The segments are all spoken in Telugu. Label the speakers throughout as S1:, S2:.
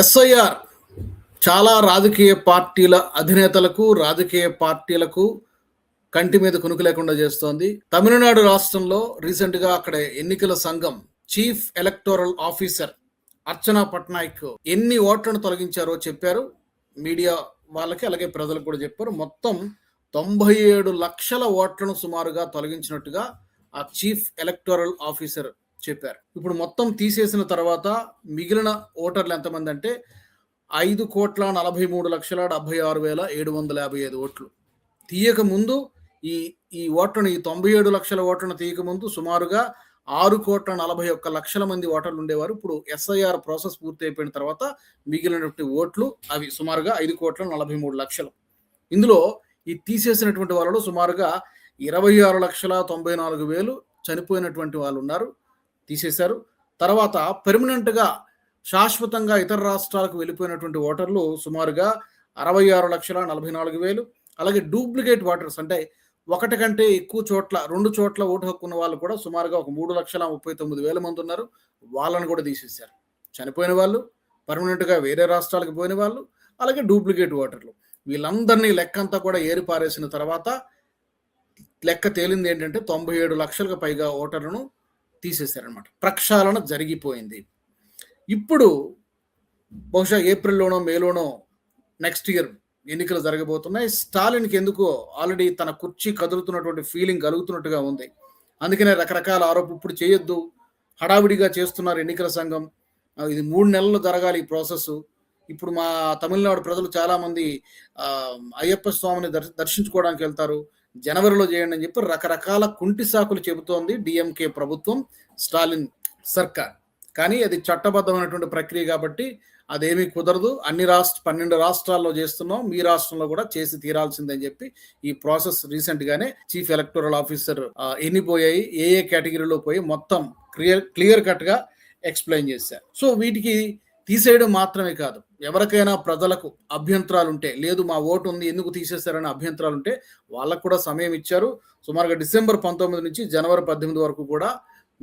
S1: ఎస్ఐఆర్ చాలా రాజకీయ పార్టీల అధినేతలకు రాజకీయ పార్టీలకు కంటి మీద కునుకు లేకుండా చేస్తోంది. తమిళనాడు రాష్ట్రంలో రీసెంట్గా అక్కడ ఎన్నికల సంఘం chief electoral officer Archana Patnaik ఎన్ని ఓట్లను తొలగించారో చెప్పారు. మీడియా వాళ్ళకి అలాగే ప్రజలకు కూడా చెప్పారు. మొత్తం తొంభై ఏడు లక్షల ఓట్లను సుమారుగా తొలగించినట్టుగా ఆ చీఫ్ ఎలక్టోరల్ ఆఫీసర్ చెప్పారు. ఇప్పుడు మొత్తం తీసేసిన తర్వాత మిగిలిన ఓటర్లు ఎంతమంది అంటే ఐదు కోట్ల నలభై మూడు లక్షల డెబ్బై ఆరు వేల ఏడు వందల యాభై ఐదు ఓట్లు. తీయక ముందు ఈ ఈ ఓట్లను ఈ తొంభై ఏడు లక్షల ఓట్లను తీయక ముందు సుమారుగా ఆరు కోట్ల నలభై ఒక్క లక్షల మంది ఓటర్లు ఉండేవారు. ఇప్పుడు ఎస్ఐఆర్ ప్రాసెస్ పూర్తి అయిపోయిన తర్వాత మిగిలినటువంటి ఓట్లు అవి సుమారుగా ఐదు కోట్ల నలభై మూడు లక్షలు. ఇందులో ఈ తీసేసినటువంటి వాళ్ళలో సుమారుగా ఇరవై ఆరు లక్షల తొంభై నాలుగు వేలు చనిపోయినటువంటి వాళ్ళు ఉన్నారు. తీసేశారు. తర్వాత పెర్మనెంట్గా శాశ్వతంగా ఇతర రాష్ట్రాలకు వెళ్ళిపోయినటువంటి ఓటర్లు సుమారుగా అరవై ఆరు లక్షల నలభై నాలుగు వేలు అలాగే డూప్లికేట్ ఓటర్స్ అంటే ఒకటి కంటే ఎక్కువ చోట్ల రెండు చోట్ల ఓటు హక్కు ఉన్న వాళ్ళు కూడా సుమారుగా ఒక మూడు లక్షల ముప్పై తొమ్మిది వేల మంది ఉన్నారు. వాళ్ళని కూడా తీసేశారు. చనిపోయిన వాళ్ళు పర్మనెంట్గా వేరే రాష్ట్రాలకు పోయిన వాళ్ళు అలాగే డూప్లికేట్ ఓటర్లు. వీళ్ళందరినీ లెక్క అంతా కూడా ఏరిపారేసిన తర్వాత లెక్క తేలింది ఏంటంటే తొంభై ఏడు లక్షలకు పైగా ఓటర్లను తీసేశారనమాట ప్రక్షాళన జరిగిపోయింది. ఇప్పుడు బహుశా ఏప్రిల్లోనో మేలోనో నెక్స్ట్ ఇయర్ ఎన్నికలు జరగబోతున్నాయి. స్టాలిన్కి ఎందుకో ఆల్రెడీ తన కుర్చీ కదులుతున్నటువంటి ఫీలింగ్ కలుగుతున్నట్టుగా ఉంది. అందుకనే రకరకాల ఆరోప ఇప్పుడు చేయొద్దు. హడావిడిగా చేస్తున్నారు ఎన్నికల సంఘం. ఇది మూడు నెలలు జరగాలి ఈ ప్రాసెస్ ఇప్పుడు మా తమిళనాడు ప్రజలు చాలామంది అయ్యప్ప స్వామిని దర్శ- దర్శించుకోవడానికి వెళ్తారు. జనవరిలో చేయండి అని చెప్పి రకరకాల కుంటి సాకులు చెబుతోంది డిఎంకే ప్రభుత్వం స్టాలిన్ సర్కార్. కానీ అది చట్టబద్ధమైనటువంటి ప్రక్రియ కాబట్టి అదేమీ కుదరదు. అన్ని రాష్ట్ర పన్నెండు రాష్ట్రాల్లో చేస్తున్నాం. మీ రాష్ట్రంలో కూడా చేసి తీరాల్సిందని చెప్పి ఈ ప్రాసెస్ రీసెంట్ గానే చీఫ్ ఎలక్టోరల్ ఆఫీసర్ ఎన్నిపోయాయి. ఏ ఏ కేటగిరీలో పోయి మొత్తం క్లియర్ క్లియర్ కట్గా ఎక్స్ప్లెయిన్ చేశారు. సో వీటికి తీసేయడం మాత్రమే కాదు. ఎవరికైనా ప్రజలకు అభ్యంతరాలు ఉంటే లేదు మా ఓటు ఉంది ఎందుకు తీసేస్తారని అభ్యంతరాలు ఉంటే వాళ్ళకు కూడా సమయం ఇచ్చారు. సుమారుగా డిసెంబర్ పంతొమ్మిది నుంచి జనవరి పద్దెనిమిది వరకు కూడా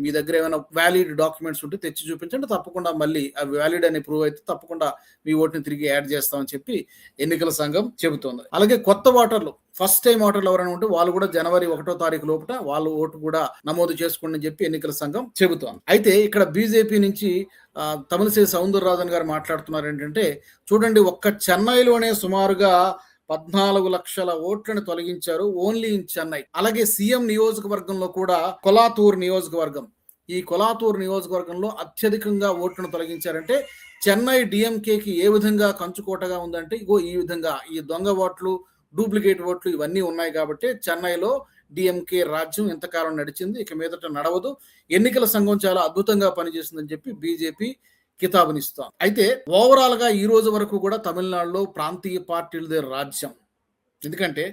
S1: మీ దగ్గర ఏమైనా వ్యాలిడ్ డాక్యుమెంట్స్ ఉంటే తెచ్చి చూపించండి. తప్పకుండా మళ్ళీ అవి వ్యాలిడ్ అని ప్రూవ్ అయితే తప్పకుండా మీ ఓటుని తిరిగి యాడ్ చేస్తామని చెప్పి ఎన్నికల సంఘం చెబుతోంది. అలాగే కొత్త ఓటర్లు ఫస్ట్ టైం ఓటర్లు ఎవరైనా ఉంటే వాళ్ళు కూడా జనవరి ఒకటో తారీఖు లోపల వాళ్ళు ఓటు కూడా నమోదు చేసుకోండి అని చెప్పి ఎన్నికల సంఘం చెబుతోంది. అయితే ఇక్కడ బీజేపీ నుంచి తమిళసే తమిళిసై సౌందరరాజన్ గారు మాట్లాడుతున్నారు ఏంటంటే చూడండి ఒక్క చెన్నైలోనే సుమారుగా పద్నాలుగు లక్షల ఓట్లను తొలగించారు ఓన్లీ ఇన్ చెన్నై. అలాగే సీఎం నియోజకవర్గంలో కూడా కొలాతూర్ నియోజకవర్గం. ఈ కొలాతూర్ నియోజకవర్గంలో అత్యధికంగా ఓట్లను తొలగించారంటే చెన్నై డిఎంకేకి ఏ విధంగా కంచుకోటగా ఉందంటే ఇగో ఈ విధంగా ఈ దొంగ ఓట్లు డూప్లికేట్ ఓట్లు ఇవన్నీ ఉన్నాయి కాబట్టి చెన్నైలో డిఎంకే రాజ్యం ఇంతకాలం నడిచింది. ఇక మీదట నడవదు. ఎన్నికల సంఘం చాలా అద్భుతంగా పనిచేసిందని చెప్పి బీజేపీ కితాబునిస్తాం. అయితే ఓవరాల్గా ఈ రోజు వరకు కూడా తమిళనాడులో ప్రాంతీయ పార్టీలదే రాజ్యం. ఎందుకంటే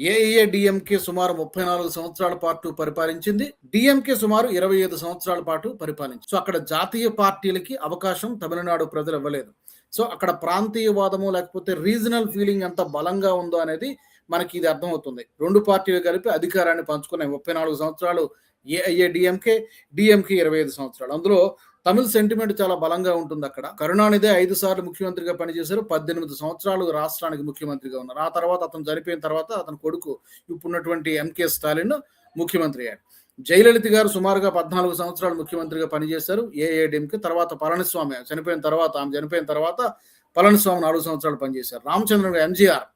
S1: ఏఏ డిఎంకే సుమారు ముప్పై నాలుగు సంవత్సరాల పాటు పరిపాలించింది. డిఎంకే సుమారు ఇరవై ఐదు సంవత్సరాల పాటు పరిపాలించింది. సో అక్కడ జాతీయ పార్టీలకి అవకాశం తమిళనాడు ప్రజలు ఇవ్వలేదు సో అక్కడ ప్రాంతీయవాదము లేకపోతే రీజనల్ ఫీలింగ్ ఎంత బలంగా ఉందో అనేది మనకి ఇది అర్థమవుతుంది. రెండు పార్టీలు కలిపి అధికారాన్ని పంచుకున్నాయి ముప్పై నాలుగు సంవత్సరాలు ఏఐఏ డిఎంకే డిఎంకే ఇరవై ఐదు సంవత్సరాలు. అందులో తమిళ సెంటిమెంట్ చాలా బలంగా ఉంటుంది అక్కడ. కరుణానిధి ఐదు సార్లు ముఖ్యమంత్రిగా పనిచేశారు. పద్దెనిమిది సంవత్సరాలు రాష్ట్రానికి ముఖ్యమంత్రిగా ఉన్నారు. ఆ తర్వాత అతను చనిపోయిన తర్వాత అతని కొడుకు ఇప్పుడున్నటువంటి ఎంకే స్టాలిన్ ముఖ్యమంత్రి అయ్యారు. జయలలిత గారు సుమారుగా పద్నాలుగు సంవత్సరాలు ముఖ్యమంత్రిగా పనిచేశారు. ఏఐడిఎంకి తర్వాత పళనిస్వామి చనిపోయిన తర్వాత ఆమె చనిపోయిన తర్వాత పళనిస్వామి నాలుగు సంవత్సరాలు పనిచేశారు. రామచంద్రన్ ఎంజీఆర్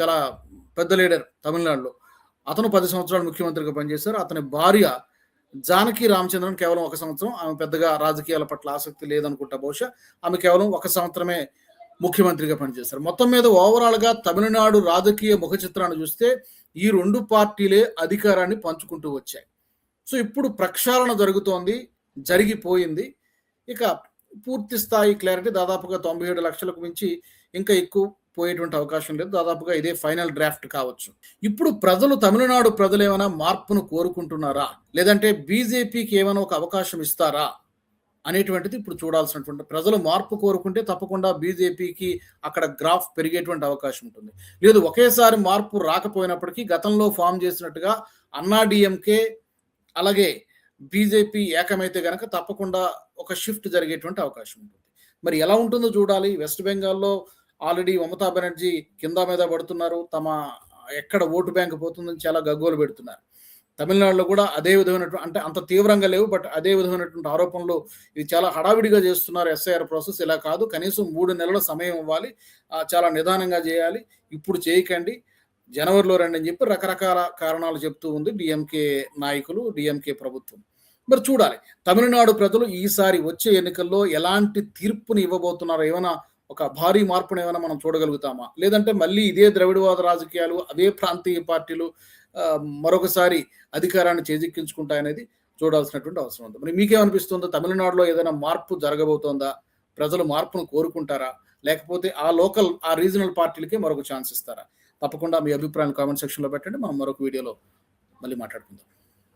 S1: చాలా పెద్ద లీడర్ తమిళనాడులో. అతను పది సంవత్సరాలు ముఖ్యమంత్రిగా పనిచేశారు. అతని భార్య జానకి రామచంద్రన్ కేవలం ఒక సంవత్సరం. ఆమె పెద్దగా రాజకీయాల పట్ల ఆసక్తి లేదనుకుంటా. బహుశా ఆమె కేవలం ఒక సంవత్సరమే ముఖ్యమంత్రిగా పనిచేశారు. మొత్తం మీద ఓవరాల్గా తమిళనాడు రాజకీయ ముఖ చిత్రాన్ని చూస్తే ఈ రెండు పార్టీలే అధికారాన్ని పంచుకుంటూ వచ్చాయి. సో ఇప్పుడు ప్రక్షాళన జరుగుతోంది జరిగిపోయింది. ఇక పూర్తి స్థాయి క్లారిటీ దాదాపుగా తొంభై ఏడు లక్షలకు మించి ఇంకా ఎక్కువ పోయేటువంటి అవకాశం లేదు. దాదాపుగా ఇదే ఫైనల్ డ్రాఫ్ట్ కావచ్చు. ఇప్పుడు ప్రజలు తమిళనాడు ప్రజలు ఏమైనా మార్పును కోరుకుంటున్నారా? లేదంటే బీజేపీకి ఏమైనా ఒక అవకాశం ఇస్తారా? అనేటువంటిది ఇప్పుడు చూడాల్సినటువంటి ప్రజలు మార్పు కోరుకుంటే తప్పకుండా బీజేపీకి అక్కడ గ్రాఫ్ పెరిగేటువంటి అవకాశం ఉంటుంది. లేదు ఒకేసారి మార్పు రాకపోయినప్పటికీ గతంలో ఫామ్ చేసినట్టుగా అన్నా డిఎంకే అలాగే బీజేపీ ఏకమైతే గనక తప్పకుండా ఒక షిఫ్ట్ జరిగేటువంటి అవకాశం ఉంటుంది. మరి ఎలా ఉంటుందో చూడాలి. వెస్ట్ బెంగాల్లో ఆల్రెడీ మమతా బెనర్జీ కింద మీద పడుతున్నారు. తమ ఎక్కడ ఓటు బ్యాంక్ పోతుందని చాలా గగ్గోలు పెడుతున్నారు. తమిళనాడులో కూడా అదే విధమైనటువంటి అంటే అంత తీవ్రంగా లేవు బట్ అదే విధమైనటువంటి ఆరోపణలు ఇది చాలా హడావిడిగా చేస్తున్నారు ఎస్ఐఆర్ ప్రాసెస్. ఇలా కాదు కనీసం మూడు నెలల సమయం ఇవ్వాలి. చాలా నిదానంగా చేయాలి. ఇప్పుడు చేయకండి. జనవరిలో రండి అని చెప్పి రకరకాల కారణాలు చెప్తూ ఉంది డిఎంకే నాయకులు డిఎంకే ప్రభుత్వం. మరి చూడాలి. తమిళనాడు ప్రజలు ఈసారి వచ్చే ఎన్నికల్లో ఎలాంటి తీర్పుని ఇవ్వబోతున్నారో ఏమైనా ఒక భారీ మార్పును ఏమైనా మనం చూడగలుగుతామా? లేదంటే మళ్ళీ ఇదే ద్రవిడవాద రాజకీయాలు అవే ప్రాంతీయ పార్టీలు మరొకసారి అధికారాన్ని చేజిక్కించుకుంటాయనేది చూడాల్సినటువంటి అవసరం ఉంది. మరి మీకేమనిపిస్తుందో? తమిళనాడులో ఏదైనా మార్పు జరగబోతోందా? ప్రజలు మార్పును కోరుకుంటారా? లేకపోతే ఆ లోకల్ ఆ రీజనల్ పార్టీలకే మరొక ఛాన్స్ ఇస్తారా? తప్పకుండా మీ అభిప్రాయాలు కామెంట్ సెక్షన్లో పెట్టండి. మనం మరొక వీడియోలో మళ్ళీ మాట్లాడుకుందాం.